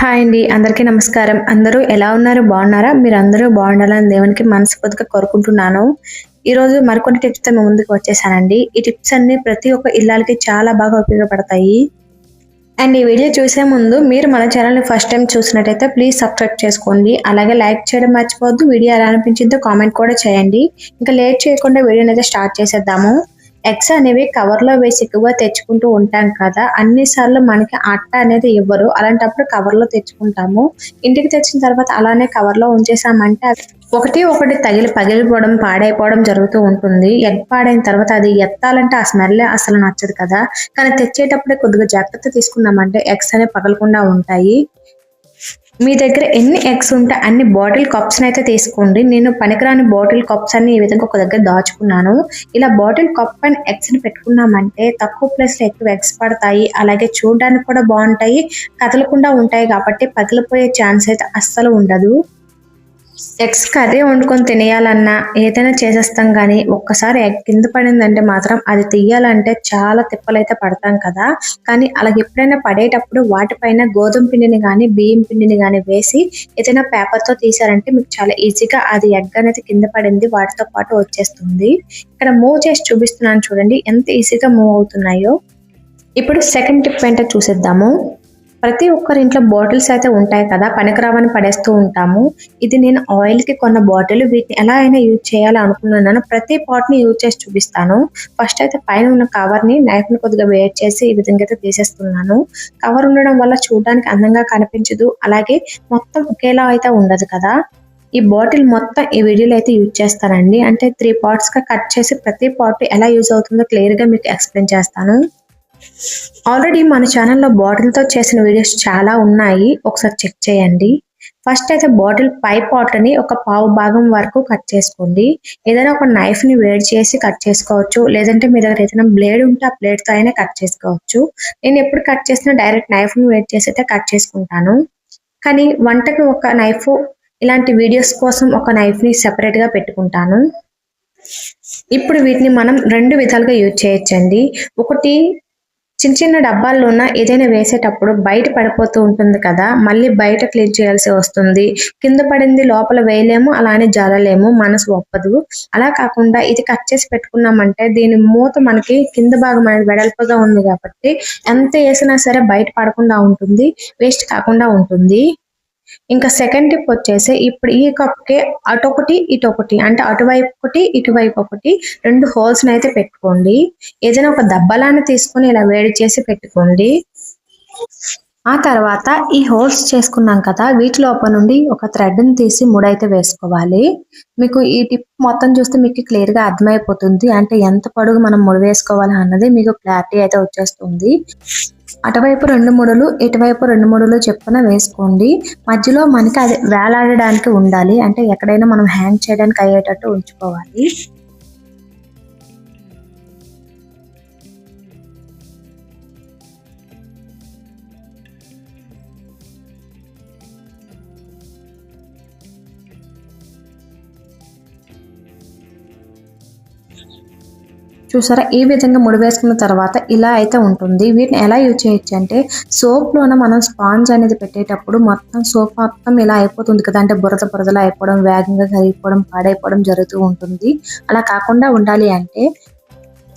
Hi అండి అందరికీ నమస్కారం. అందరూ ఎలా ఉన్నారు? బాగున్నారా? మీరు అందరూ బాగుండాలని దేవునికి మనస్ఫూర్తిగా కోరుకుంటున్నాను. ఈ రోజు మరికొన్ని టిప్స్తో ముందుకు వచ్చేసానండి. ఈ టిప్స్ అన్ని ప్రతి ఒక్క ఇళ్ళకి చాలా బాగా ఉపయోగపడతాయి. అండ్ ఈ వీడియో చూసే ముందు మీరు మన ఛానల్ని ఫస్ట్ టైం చూసినట్టయితే ప్లీజ్ సబ్స్క్రైబ్ చేసుకోండి. అలాగే లైక్ చేయడం మర్చిపోవద్దు. వీడియో ఎలా అనిపించిందో కామెంట్ కూడా చేయండి. ఇంకా లేట్ చేయకుండా వీడియోని అయితే స్టార్ట్ చేసేద్దాము. ఎగ్స్ అనేవి కవర్లో వేసి ఎక్కువగా తెచ్చుకుంటూ ఉంటాం కదా అన్ని సార్లు మనకి అట్ట అనేది ఇవ్వరు. అలాంటప్పుడు కవర్లో తెచ్చుకుంటాము. ఇంటికి తెచ్చిన తర్వాత అలానే కవర్లో ఉంచేసామంటే ఒకటి ఒకటి తగిలి పగిలిపోవడం పాడైపోవడం జరుగుతూ ఉంటుంది. ఎగ్ పాడైన తర్వాత అది ఎత్తాలంటే ఆ స్మెల్ అసలు నచ్చదు కదా. కానీ తెచ్చేటప్పుడే కొద్దిగా జాగ్రత్త తీసుకున్నామంటే ఎగ్స్ అనేవి పగలకుండా ఉంటాయి. మీ దగ్గర ఎన్ని ఎగ్స్ ఉంటే అన్ని బాటిల్ కప్స్ అయితే తీసుకోండి. నేను పనికిరాని బాటిల్ కప్స్ అన్ని ఈ విధంగా ఒక దగ్గర దాచుకున్నాను. ఇలా బాటిల్ కప్ అండ్ ఎగ్స్ని పెట్టుకున్నామంటే తక్కువ ప్లేస్లో ఎక్కువ ఎగ్స్ పడతాయి. అలాగే చూడడానికి కూడా బాగుంటాయి. కదలకుండా ఉంటాయి కాబట్టి పగిలిపోయే ఛాన్స్ అయితే అస్సలు ఉండదు. ఎగ్స్ కర్రీ వండుకొని తినేయాలన్నా ఏదైనా చేసేస్తాం కానీ ఒక్కసారి ఎగ్ కింద పడిందంటే మాత్రం అది తీయాలంటే చాలా తిప్పలైతే పడతాం కదా. కానీ అలాగే ఎప్పుడైనా పడేటప్పుడు వాటిపైన గోధుమ పిండిని కానీ బియ్యం పిండిని కానీ వేసి ఏదైనా పేపర్తో తీసారంటే మీకు చాలా ఈజీగా అది ఎగ్ అనేది కింద పడింది వాటితో పాటు వచ్చేస్తుంది. ఇక్కడ మూవ్ చేసి చూపిస్తున్నాను చూడండి ఎంత ఈజీగా మూవ్ అవుతున్నాయో. ఇప్పుడు సెకండ్ టిప్ ఏంటో చూసేద్దాము. ప్రతి ఒక్కరి ఇంట్లో బాటిల్స్ అయితే ఉంటాయి కదా పనికిరావని పడేస్తూ ఉంటాము. ఇది నేను ఆయిల్కి కొన్న బాటిల్ వీటిని ఎలా అయినా యూజ్ చేయాలి అనుకున్నాను ప్రతి పాట్ని యూజ్ చేసి చూపిస్తాను. ఫస్ట్ అయితే పైన ఉన్న కవర్ని ని కొద్దిగా వేట్ చేసి ఈ విధంగా అయితే తీసేస్తున్నాను. కవర్ ఉండడం వల్ల చూడడానికి అందంగా కనిపించదు అలాగే మొత్తం ఒకేలా అయితే ఉండదు కదా. ఈ బాటిల్ మొత్తం ఈ వీడియోలో అయితే యూజ్ చేస్తానండి. అంటే త్రీ పార్ట్స్గా కట్ చేసి ప్రతి పార్ట్ ఎలా యూజ్ అవుతుందో క్లియర్గా మీకు ఎక్స్ప్లెయిన్ చేస్తాను. ఆల్రెడీ మన ఛానల్లో బాటిల్తో చేసిన వీడియోస్ చాలా ఉన్నాయి. ఒకసారి చెక్ చేయండి. ఫస్ట్ అయితే బాటిల్ పై పాట్ని ఒక పావు భాగం వరకు కట్ చేసుకోండి. ఏదైనా ఒక నైఫ్ని వేడి చేసి కట్ చేసుకోవచ్చు. లేదంటే మీ దగ్గర ఏదైనా బ్లేడ్ ఉంటే ఆ బ్లేడ్తో అయినా కట్ చేసుకోవచ్చు. నేను ఎప్పుడు కట్ చేసినా డైరెక్ట్ నైఫ్ని వేడి చేసి అయితే కట్ చేసుకుంటాను. కానీ వంటకి ఒక నైఫ్ ఇలాంటి వీడియోస్ కోసం ఒక నైఫ్ని సెపరేట్గా పెట్టుకుంటాను. ఇప్పుడు వీటిని మనం రెండు విధాలుగా యూజ్ చేయొచ్చండి. ఒకటి చిన్న చిన్న డబ్బాల్లోన ఏదైనా వేసేటప్పుడు బయట పడిపోతూ ఉంటుంది కదా మళ్ళీ బయట క్లీన్ చేయాల్సి వస్తుంది. కింద పడింది లోపల వేయలేము అలానే జాలలేము మనసు ఒప్పదు. అలా కాకుండా ఇది కట్ చేసి పెట్టుకున్నామంటే దీని మూత మనకి కింద భాగం అనేది వెడల్పుగా ఉంది కాబట్టి ఎంత వేసినా సరే బయట పడకుండా ఉంటుంది వేస్ట్ కాకుండా ఉంటుంది. ఇంకా సెకండ్ టిప్ వచ్చేసి ఇప్పుడు ఈ కప్కి అటొకటి ఇటొకటి అంటే అటువైపు ఒకటి ఇటువైపు ఒకటి రెండు హోల్స్ అయితే పెట్టుకోండి. ఏదైనా ఒక దబ్బలాన్ని తీసుకొని ఇలా వేడి చేసి పెట్టుకోండి. ఆ తర్వాత ఈ హోల్స్ చేసుకున్నాం కదా వీటి లోపల నుండి ఒక థ్రెడ్ని తీసి ముడైతే వేసుకోవాలి. మీకు ఈ టిప్ మొత్తం చూస్తే మీకు క్లియర్గా అర్థమైపోతుంది. అంటే ఎంత పొడుగు మనం ముడి వేసుకోవాలి అన్నది మీకు క్లారిటీ అయితే వచ్చేస్తుంది. అటువైపు రెండు ముడులు ఇటువైపు రెండు ముడులు చెప్పున వేసుకోండి. మధ్యలో మనకి అది వేలాడడానికి ఉండాలి. అంటే ఎక్కడైనా మనం హ్యాంగ్ చేయడానికి అయ్యేటట్టు ఉంచుకోవాలి. చూసారా? ఈ విధంగా ముడి వేసుకున్న తర్వాత ఇలా అయితే ఉంటుంది. వీటిని ఎలా యూజ్ చేయొచ్చు అంటే సోప్ లోన మనం స్పాంజ్ అనేది పెట్టేటప్పుడు మొత్తం సోప్ మొత్తం ఇలా అయిపోతుంది కదా. అంటే బురద బురదలా అయిపోవడం వేగంగా కరిగిపోవడం పాడైపోవడం జరుగుతూ ఉంటుంది. అలా కాకుండా ఉండాలి అంటే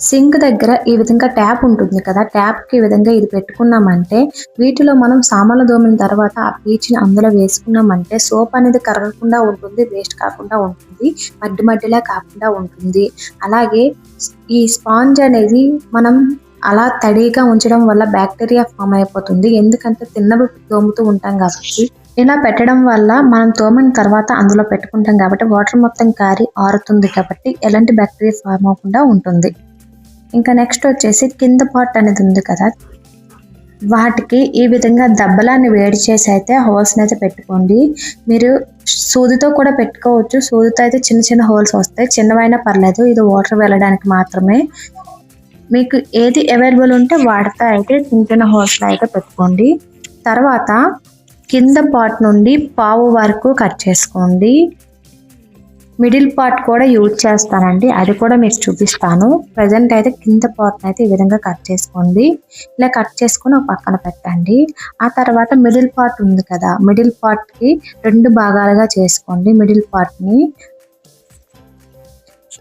సింక్ దగ్గర ఈ విధంగా ట్యాప్ ఉంటుంది కదా ట్యాప్కి ఈ విధంగా ఇది పెట్టుకున్నామంటే వీటిలో మనం సామాన్లు దోమిన తర్వాత ఆ పీచుని అందులో వేసుకున్నామంటే సోప్ అనేది కరగకుండా ఉంటుంది వేస్ట్ కాకుండా ఉంటుంది మడ్డి మడ్డిలా కాకుండా ఉంటుంది. అలాగే ఈ స్పాంజ్ అనేది మనం అలా తడిగా ఉంచడం వల్ల బ్యాక్టీరియా ఫామ్ అయిపోతుంది. ఎందుకంటే తిన్నవి తోముతూ ఉంటాం కాబట్టి ఇలా పెట్టడం వల్ల మనం తోమిన తర్వాత అందులో పెట్టుకుంటాం కాబట్టి వాటర్ మొత్తం కారి ఆరుతుంది కాబట్టి ఎలాంటి బ్యాక్టీరియా ఫామ్ అవ్వకుండా ఉంటుంది. ఇంకా నెక్స్ట్ వచ్చేసి కింద పార్ట్ అనేది ఉంది కదా. వాటికి ఈ విధంగా దెబ్బలాన్ని వేడి చేసి అయితే హోల్స్ని అయితే పెట్టుకోండి. మీరు సూదితో కూడా పెట్టుకోవచ్చు. సూదితో అయితే చిన్న చిన్న హోల్స్ వస్తాయి. చిన్నవైనా పర్లేదు. ఇది వాటర్ వెళ్ళడానికి మాత్రమే. మీకు ఏది అవైలబుల్ ఉంటే వాటితో అయితే చిన్న చిన్న హోల్స్లో అయితే పెట్టుకోండి. తర్వాత కింద పార్ట్ నుండి పావు వరకు కట్ చేసుకోండి. మిడిల్ పార్ట్ కూడా యూజ్ చేస్తానండి. అది కూడా మీకు చూపిస్తాను. ప్రజెంట్ అయితే కింద పార్ట్ అయితే ఈ విధంగా కట్ చేసుకోండి. ఇలా కట్ చేసుకుని ఒక పక్కన పెట్టండి. ఆ తర్వాత మిడిల్ పార్ట్ ఉంది కదా మిడిల్ పార్ట్కి రెండు భాగాలుగా చేసుకోండి. మిడిల్ పార్ట్ని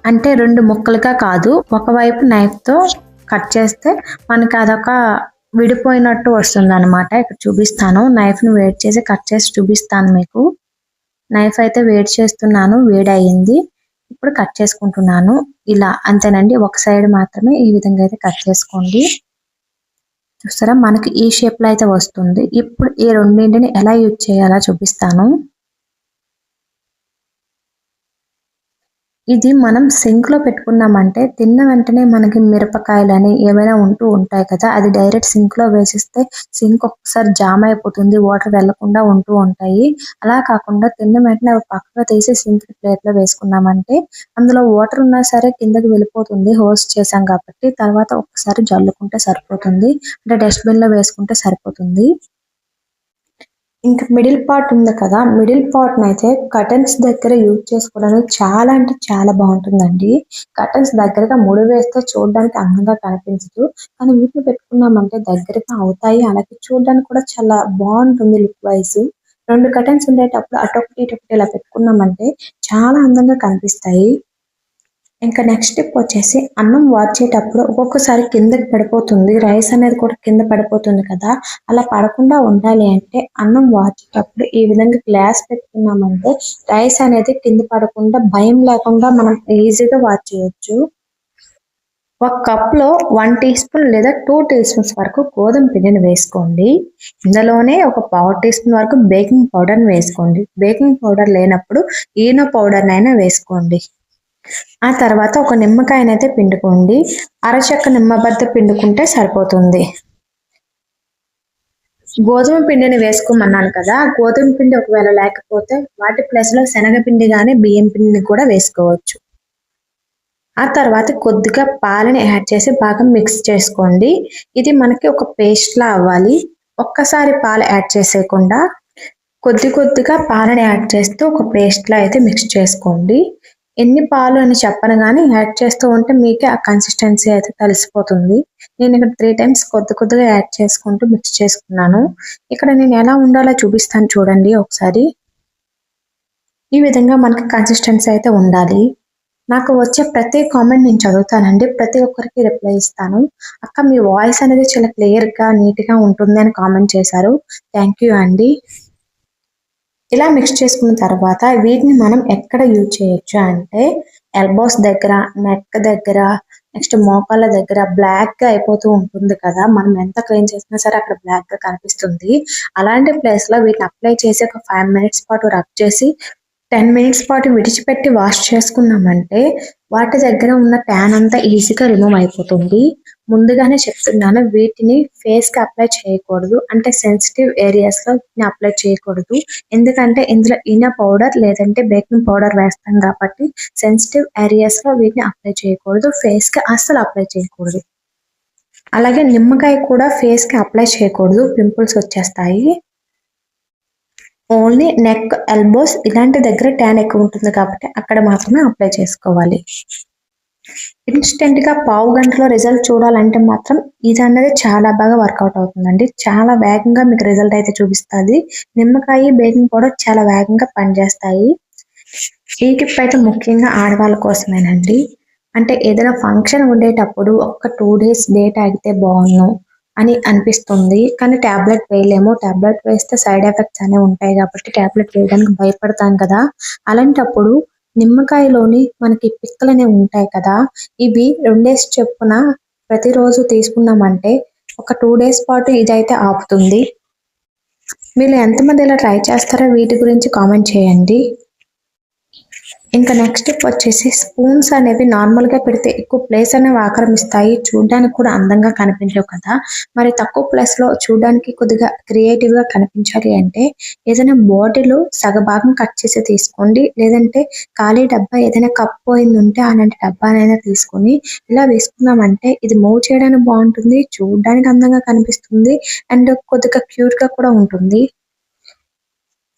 అంటే రెండు ముక్కలుగా కాదు ఒకవైపు నైఫ్తో కట్ చేస్తే మనకి అదొక విడిపోయినట్టు వస్తుంది అనమాట ఇక్కడ చూపిస్తాను. నైఫ్ని వేట్ చేసి కట్ చేసి చూపిస్తాను మీకు. నైఫ్ అయితే వేడి చేస్తున్నాను వేడి ఇప్పుడు కట్ చేసుకుంటున్నాను. ఇలా అంతేనండి. ఒక సైడ్ మాత్రమే ఈ విధంగా అయితే కట్ చేసుకోండి. చూస్తారా? మనకి ఈ షేప్లో అయితే వస్తుంది. ఇప్పుడు ఈ రెండింటిని ఎలా యూజ్ చేయాలో చూపిస్తాను. ఇది మనం సింక్లో పెట్టుకున్నామంటే తిన్న వెంటనే మనకి మిరపకాయలని ఏమైనా ఉంటూ ఉంటాయి కదా అది డైరెక్ట్ సింక్లో వేసిస్తే సింక్ ఒక్కసారి జామ్ అయిపోతుంది వాటర్ వెళ్ళకుండా ఉంటూ ఉంటాయి. అలా కాకుండా తిన్న వెంటనే అవి పక్కగా తీసి సింక్ ప్లేట్లో వేసుకున్నామంటే అందులో వాటర్ ఉన్నా సరే కిందకి వెళ్ళిపోతుంది హోస్ట్ చేసాం కాబట్టి తర్వాత ఒక్కసారి జల్లుకుంటే సరిపోతుంది అంటే డస్ట్బిన్లో వేసుకుంటే సరిపోతుంది. ఇంకా మిడిల్ పార్ట్ ఉంది కదా. మిడిల్ పార్ట్ అయితే కటన్స్ దగ్గర యూజ్ చేసుకోవడానికి చాలా అంటే చాలా బాగుంటుందండి. కటన్స్ దగ్గరగా ముడి వేస్తే చూడడానికి అందంగా కనిపించదు. కానీ వీటిని పెట్టుకున్నామంటే దగ్గరగా అవుతాయి. అలాగే చూడడానికి కూడా చాలా బాగుంటుంది లుక్ వైజ్ రెండు కటన్స్ ఉండేటప్పుడు అటొకటి ఇటొకటి ఇలా పెట్టుకున్నామంటే చాలా అందంగా కనిపిస్తాయి. ఇంకా నెక్స్ట్ స్టెప్ వచ్చేసి అన్నం వార్చేటప్పుడు ఒక్కొక్కసారి కిందకి పడిపోతుంది. రైస్ అనేది కూడా కింద పడిపోతుంది కదా. అలా పడకుండా ఉండాలి అంటే అన్నం వార్చేటప్పుడు ఈ విధంగా గ్లాస్ పెట్టుకున్నామంటే రైస్ అనేది కింద పడకుండా భయం లేకుండా మనం ఈజీగా వాచ్ చేయొచ్చు. ఒక కప్లో వన్ టీ స్పూన్ లేదా టూ టీ స్పూన్స్ వరకు గోధుమ పిండిని వేసుకోండి. ఇందులోనే ఒక పావు టీ స్పూన్ వరకు బేకింగ్ పౌడర్ వేసుకోండి. బేకింగ్ పౌడర్ లేనప్పుడు ఈనో పౌడర్ వేసుకోండి. ఆ తర్వాత ఒక నిమ్మకాయనైతే పిండుకోండి. అరచెక్క నిమ్మబద్ద పిండుకుంటే సరిపోతుంది. గోధుమ పిండిని వేసుకోమన్నాను కదా గోధుమ పిండి ఒకవేళ లేకపోతే వాటి ప్లేస్లో శనగపిండి కానీ బియ్యం పిండిని కూడా వేసుకోవచ్చు. ఆ తర్వాత కొద్దిగా పాలని యాడ్ చేసి బాగా మిక్స్ చేసుకోండి. ఇది మనకి ఒక పేస్ట్ లా అవ్వాలి. ఒక్కసారి పాలు యాడ్ చేసేయకుండా కొద్ది కొద్దిగా పాలని యాడ్ చేస్తూ ఒక పేస్ట్ లా అయితే మిక్స్ చేసుకోండి. ఎన్ని పాలు అని చెప్పను కానీ యాడ్ చేస్తూ ఉంటే మీకే ఆ కన్సిస్టెన్సీ అయితే తెలిసిపోతుంది. నేను ఇక్కడ త్రీ టైమ్స్ కొద్ది కొద్దిగా యాడ్ చేసుకుంటూ మిక్స్ చేసుకున్నాను. ఇక్కడ నేను ఎలా ఉండాలో చూపిస్తాను చూడండి ఒకసారి. ఈ విధంగా మనకి కన్సిస్టెన్సీ అయితే ఉండాలి. నాకు వచ్చే ప్రతి కామెంట్ నేను చదువుతానండి. ప్రతి ఒక్కరికి రిప్లై ఇస్తాను. అక్క మీ వాయిస్ అనేది చాలా క్లియర్గా నీట్గా ఉంటుంది అని కామెంట్ చేశారు. థ్యాంక్ యూ అండి. ఇలా మిక్స్ చేసుకున్న తర్వాత వీటిని మనం ఎక్కడ యూజ్ చేయొచ్చు అంటే ఎల్బోస్ దగ్గర నెక్ దగ్గర నెక్స్ట్ మోకాళ్ళ దగ్గర బ్లాక్గా అయిపోతూ ఉంటుంది కదా. మనం ఎంత క్లీన్ చేసినా సరే అక్కడ బ్లాక్గా కనిపిస్తుంది. అలాంటి ప్లేస్లో వీటిని అప్లై చేసి ఒక ఫైవ్ మినిట్స్ పాటు రబ్ చేసి టెన్ మినిట్స్ పాటు విడిచిపెట్టి వాష్ చేసుకున్నామంటే వాటి దగ్గర ఉన్న ట్యాన్ అంతా ఈజీగా రిమూవ్ అయిపోతుంది. ముందుగానే చెప్తున్నాను వీటిని ఫేస్కి అప్లై చేయకూడదు. అంటే సెన్సిటివ్ ఏరియాస్లో వీటిని అప్లై చేయకూడదు. ఎందుకంటే ఇందులో ఇన పౌడర్ లేదంటే బేకింగ్ పౌడర్ వేస్తాం కాబట్టి సెన్సిటివ్ ఏరియాస్లో వీటిని అప్లై చేయకూడదు. ఫేస్కి అస్సలు అప్లై చేయకూడదు. అలాగే నిమ్మకాయ కూడా ఫేస్కి అప్లై చేయకూడదు. పింపుల్స్ వచ్చేస్తాయి. ఓన్లీ నెక్ ఎల్బోస్ ఇలాంటి దగ్గర ట్యాన్ ఎక్కువ ఉంటుంది కాబట్టి అక్కడ మాత్రమే అప్లై చేసుకోవాలి. ఇన్స్టెంట్గా పావు గంటలో రిజల్ట్ చూడాలంటే మాత్రం ఇది అన్నది చాలా బాగా వర్కౌట్ అవుతుందండి. చాలా వేగంగా మీకు రిజల్ట్ అయితే చూపిస్తుంది. నిమ్మకాయ బేకింగ్ పౌడర్ చాలా వేగంగా పనిచేస్తాయి. ఈ టిప్ అయితే ముఖ్యంగా ఆడవాళ్ళ కోసమేనండి. అంటే ఏదైనా ఫంక్షన్ ఉండేటప్పుడు ఒక్క టూ డేస్ డేట్ ఆగితే బాగుండు అని అనిపిస్తుంది. కానీ టాబ్లెట్ వేయలేము. టాబ్లెట్ వేస్తే సైడ్ ఎఫెక్ట్స్ అనేవి ఉంటాయి కాబట్టి టాబ్లెట్ వేయడానికి భయపడతాం కదా. అలాంటప్పుడు నిమ్మకాయలోని మనకి పిక్కలు అనేవి ఉంటాయి కదా ఇవి రెండేసి చొప్పున ప్రతిరోజు తీసుకున్నామంటే ఒక టూ డేస్ పాటు ఇదైతే ఆపుతుంది. మీరు ఎంతమంది ఇలా ట్రై చేస్తారో వీటి గురించి కామెంట్ చేయండి. ఇంకా నెక్స్ట్ స్టెప్ వచ్చేసి స్పూన్స్ అనేవి నార్మల్గా పెడితే ఎక్కువ ప్లేస్ అనేవి ఆక్రమిస్తాయి. చూడడానికి కూడా అందంగా కనిపించవు కదా. మరి తక్కువ ప్లేస్లో చూడడానికి కొద్దిగా క్రియేటివ్గా కనిపించాలి అంటే ఏదైనా బాటిల్ సగభాగం కట్ చేసి తీసుకోండి. లేదంటే ఖాళీ డబ్బా ఏదైనా కప్ పోయింది ఉంటే అలాంటి డబ్బానైనా తీసుకొని ఇలా వేసుకున్నామంటే ఇది మూవ్ చేయడానికి బాగుంటుంది చూడడానికి అందంగా కనిపిస్తుంది అండ్ కొద్దిగా క్యూట్గా కూడా ఉంటుంది.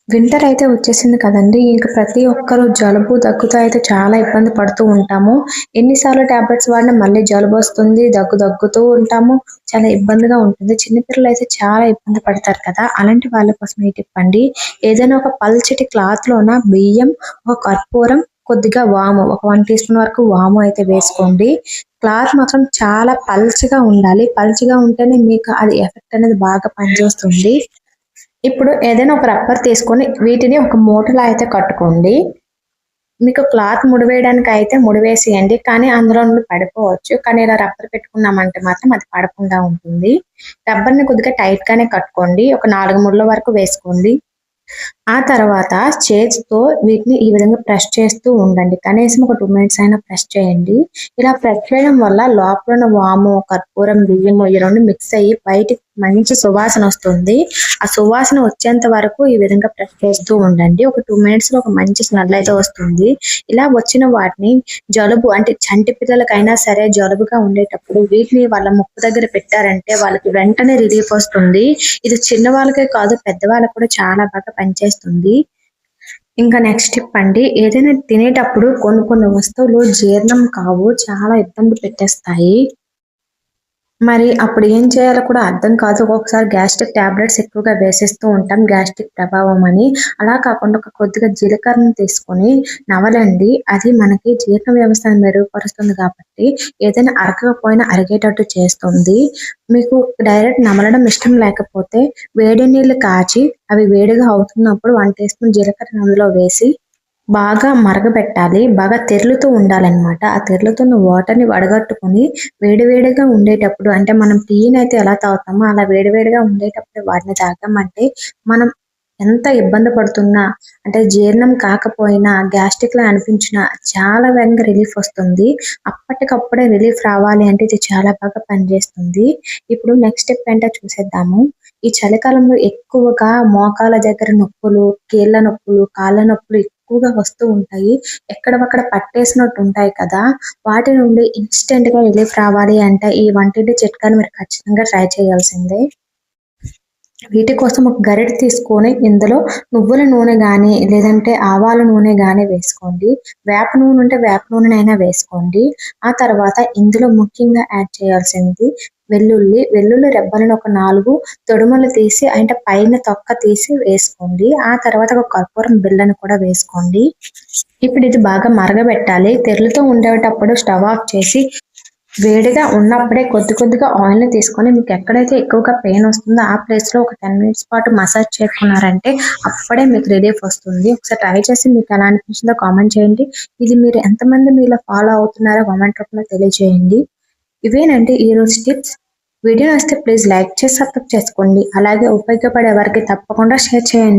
వింటర్ అయితే వచ్చేసింది కదండి. ఇంకా ప్రతి ఒక్కరు జలుబు దగ్గుతో అయితే చాలా ఇబ్బంది పడుతూ ఉంటాము. ఎన్నిసార్లు టాబ్లెట్స్ వాడినా మళ్ళీ జలుబు వస్తుంది దగ్గు దగ్గుతూ ఉంటాము. చాలా ఇబ్బందిగా ఉంటుంది. చిన్నపిల్లలు అయితే చాలా ఇబ్బంది పడతారు కదా. అలాంటి వాళ్ళ కోసం ఈ టిప్ అండి. ఏదైనా ఒక పల్చటి క్లాత్ లోన బియ్యం ఒక కర్పూరం కొద్దిగా వాము ఒక వన్ టీ స్పూన్ వరకు వాము అయితే వేసుకోండి. క్లాత్ మాత్రం చాలా పల్చగా ఉండాలి. పల్చగా ఉంటేనే మీకు అది ఎఫెక్ట్ అనేది బాగా పనిచేస్తుంది. ఇప్పుడు ఏదైనా ఒక రబ్బర్ తీసుకొని వీటిని ఒక మూటలో అయితే కట్టుకోండి. మీకు క్లాత్ ముడివేయడానికి అయితే ముడివేసేయండి. కానీ అందులో నుండి పడిపోవచ్చు. కానీ ఇలా రబ్బర్ పెట్టుకున్నామంటే మాత్రం అది పడకుండా ఉంటుంది. రబ్బర్ని కొద్దిగా టైట్ గానే కట్టుకోండి. ఒక నాలుగు ముళ్ళ వరకు వేసుకోండి. ఆ తర్వాత చేతితో వీటిని ఈ విధంగా ప్రెస్ చేస్తూ ఉండండి. కనీసం ఒక టూ మినిట్స్ అయినా ప్రెస్ చేయండి. ఇలా ప్రెస్ చేయడం వల్ల లోపల ఉన్న వాము కర్పూరం బియ్యము ఈ రెండు మిక్స్ అయ్యి బయటికి మంచి సువాసన వస్తుంది. ఆ సువాసన వచ్చేంత వరకు ఈ విధంగా ప్రెస్ చేస్తూ ఉండండి. ఒక టూ మినిట్స్లో ఒక మంచి స్మెల్ అయితే వస్తుంది. ఇలా వచ్చిన వాటిని జలుబు అంటే చంటి పిల్లలకైనా సరే జలుబుగా ఉండేటప్పుడు వీటిని వాళ్ళ ముక్కు దగ్గర పెట్టారంటే వాళ్ళకి వెంటనే రిలీఫ్ వస్తుంది. ఇది చిన్న వాళ్ళకే కాదు పెద్దవాళ్ళకి కూడా చాలా బాగా పనిచేస్తుంది. ఇంకా నెక్స్ట్ టిప్ అండి ఏదైనా తినేటప్పుడు కొన్ని కొన్ని వస్తువులు జీర్ణం కావు చాలా ఇబ్బంది పెట్టేస్తాయి. మరి అప్పుడు ఏం చేయాలో కూడా అర్థం కాదు. ఒక్కొక్కసారి గ్యాస్ట్రిక్ టాబ్లెట్స్ ఎక్కువగా వేసేస్తూ ఉంటాం గ్యాస్ట్రిక్ ప్రభావం అని. అలా కాకుండా ఒక కొద్దిగా జీలకర్రను తీసుకొని నవలండి. అది మనకి జీర్ణ వ్యవస్థను మెరుగుపరుస్తుంది కాబట్టి ఏదైనా అరగకపోయినా అరిగేటట్టు చేస్తుంది. మీకు డైరెక్ట్ నమలడం ఇష్టం లేకపోతే వేడి నీళ్ళు కాచి అవి వేడిగా అవుతున్నప్పుడు వన్ టీ స్పూన్ జీలకర్ర అందులో వేసి బాగా మరగబెట్టాలి బాగా తెరులుతూ ఉండాలన్నమాట. ఆ తెరులుతున్న వాటర్ని వడగట్టుకొని వేడివేడిగా ఉండేటప్పుడు అంటే మనం టీని అయితే ఎలా తాగుతామో అలా వేడివేడిగా ఉండేటప్పుడు వాటిని తాగామంటే మనం ఎంత ఇబ్బంది పడుతున్నా అంటే జీర్ణం కాకపోయినా గ్యాస్ట్రిక్ లా అనిపించినా చాలా వేగంగా రిలీఫ్ వస్తుంది. అప్పటికప్పుడే రిలీఫ్ రావాలి అంటే ఇది చాలా బాగా పనిచేస్తుంది. ఇప్పుడు నెక్స్ట్ స్టెప్ ఏంటో చూసేద్దాము. ఈ చలికాలంలో ఎక్కువగా మోకాల దగ్గర నొప్పులు కీళ్ళ నొప్పులు కాళ్ళ నొప్పులు ఎక్కువగా వస్తూ ఉంటాయి. ఎక్కడవక్కడ పట్టేసినట్టు ఉంటాయి కదా వాటి నుండి ఇన్స్టెంట్గా రిలీఫ్ రావాలి అంటే ఈ వంటింటి చిట్కాని మీరు ఖచ్చితంగా ట్రై చేయాల్సిందే. వీటి కోసం ఒక గరిటె తీసుకొని ఇందులో నువ్వుల నూనె కానీ లేదంటే ఆవాల నూనె కానీ వేసుకోండి. వేప నూనె ఉంటే వేప నూనెనైనా వేసుకోండి. ఆ తర్వాత ఇందులో ముఖ్యంగా యాడ్ చేయాల్సింది వెల్లుల్లి వెల్లుల్లి రెబ్బలను ఒక నాలుగు తొడుమలు తీసి అంటే పైన తొక్క తీసి వేసుకోండి. ఆ తర్వాత ఒక కర్పూరం బిళ్ళను కూడా వేసుకోండి. ఇప్పుడు ఇది బాగా మరగబెట్టాలి. తెరలుతో ఉండేటప్పుడు స్టవ్ ఆఫ్ చేసి వేడిగా ఉన్నప్పుడే కొద్ది కొద్దిగా ఆయిల్ని తీసుకొని మీకు ఎక్కడైతే ఎక్కువగా పెయిన్ వస్తుందో ఆ ప్లేస్లో ఒక టెన్ మినిట్స్ పాటు మసాజ్ చేసుకున్నారంటే అప్పుడే మీకు రిలీఫ్ వస్తుంది. ఒకసారి ట్రై చేసి మీకు ఎలా అనిపించిందో కామెంట్ చేయండి. ఇది మీరు ఎంతమంది మీలో ఫాలో అవుతున్నారో కామెంట్ రూపంలో తెలియజేయండి. ఇవేనండి ఈ రోజు టిప్స్ వీడియో నచ్చితే ప్లీజ్ లైక్ చేసి సబ్స్క్రైబ్ చేసుకోండి. అలాగే ఉపయోగపడే వారికి తప్పకుండా షేర్ చేయండి.